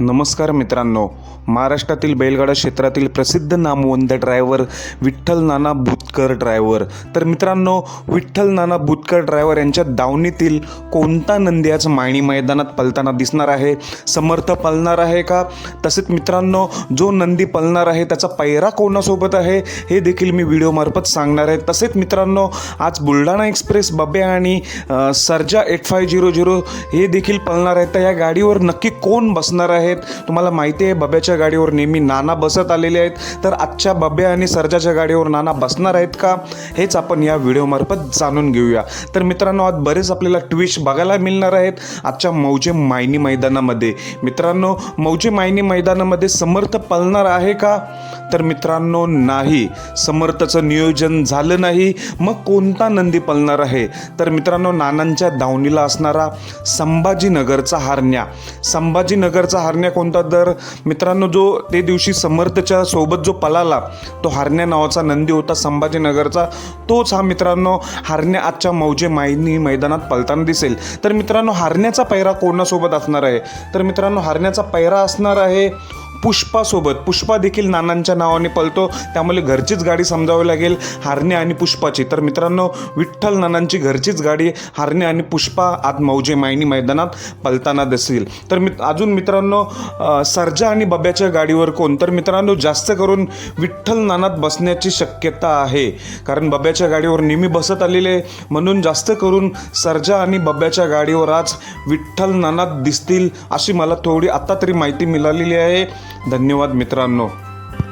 नमस्कार मित्रांनो. महाराष्ट्रातील बैलगाडा क्षेत्रातील प्रसिद्ध नामवंत ड्रायव्हर विठ्ठल नाना भूतकर ड्रायव्हर तर मित्रांनो विठ्ठल नाना भूतकर ड्रायव्हर यांच्या दावणीतील कोणता नंदी आज मायणी मैदानात पलताना दिसणार आहे? समर्थ पलणार आहे का? तसेच मित्रांनो जो नंदी पलणार आहे त्याचा पैरा कोणासोबत आहे? हे देखील मी व्हिडिओमार्फत सांगणार आहे. तसेच मित्रांनो आज बुलढाणा एक्सप्रेस बबे आणि Sarja eight five zero zero हे देखील पलणार आहेत. तर या गाडीवर नक्की कोण बसणार आहे? आहेत. तुम्हाला माहिती आहे बब्याच्या गाडीवर नेहमी नाना बसत आलेले आहेत. तर आजच्या बब्या आणि सर्जाच्या गाडीवर नाना बसणार आहेत का? हेच आपण या व्हिडिओमार्फत जाणून घेऊया. तर मित्रांनो आज बरेच आपल्याला ट्विस्ट बघायला मिळणार आहेत. आजच्या मौजे मायनी मैदानामध्ये. मित्रांनो मौजे मायनी मैदानामध्ये समर्थ पळणार आहे का? तर मित्रांनो नाही. समर्थचं नियोजन झालं नाही. मग कोणता नंदी पळणार आहे? तर मित्रांनो नानांच्या धावणीला असणारा संभाजीनगरचा हारण्या. संभाजीनगरचा हारण्या कोणता? तर मित्रांनो जो ते दिवशी समर्थच्या सोबत जो पलाला तो हारण्या नावाचा नंदी होता संभाजीनगरचा. तोच हा मित्रांनो हारण्या आजच्या मौजे मायनी मैदानात पलताना दिसेल. तर मित्रांनो हारण्याचा पैरा कोणासोबत असणार आहे? तर मित्रांनो हारण्याचा पैरा असणार आहे पुष्पासोबत. पुष्पा देखील नानांच्या नावाने पळतो त्यामुळे घरचीच गाडी समजावी लागेल हारणे आणि पुष्पाची. तर मित्रांनो विठ्ठल नानांची घरचीच गाडी हारणे आणि पुष्पा आज मौजे मायनी मैदानात पळताना दिसेल तर मित अजून मित्रांनो सर्जा आणि बब्याच्या गाडीवर कोण? तर मित्रांनो जास्त करून विठ्ठल नानात बसण्याची शक्यता आहे. कारण बब्याच्या गाडीवर नेहमी बसत आलेले म्हणून जास्त करून सर्जा आणि बब्याच्या गाडीवर आज विठ्ठल नानात दिसतील अशी मला थोडी आत्ता तरी माहिती मिळालेली आहे. धन्यवाद मित्रांनो.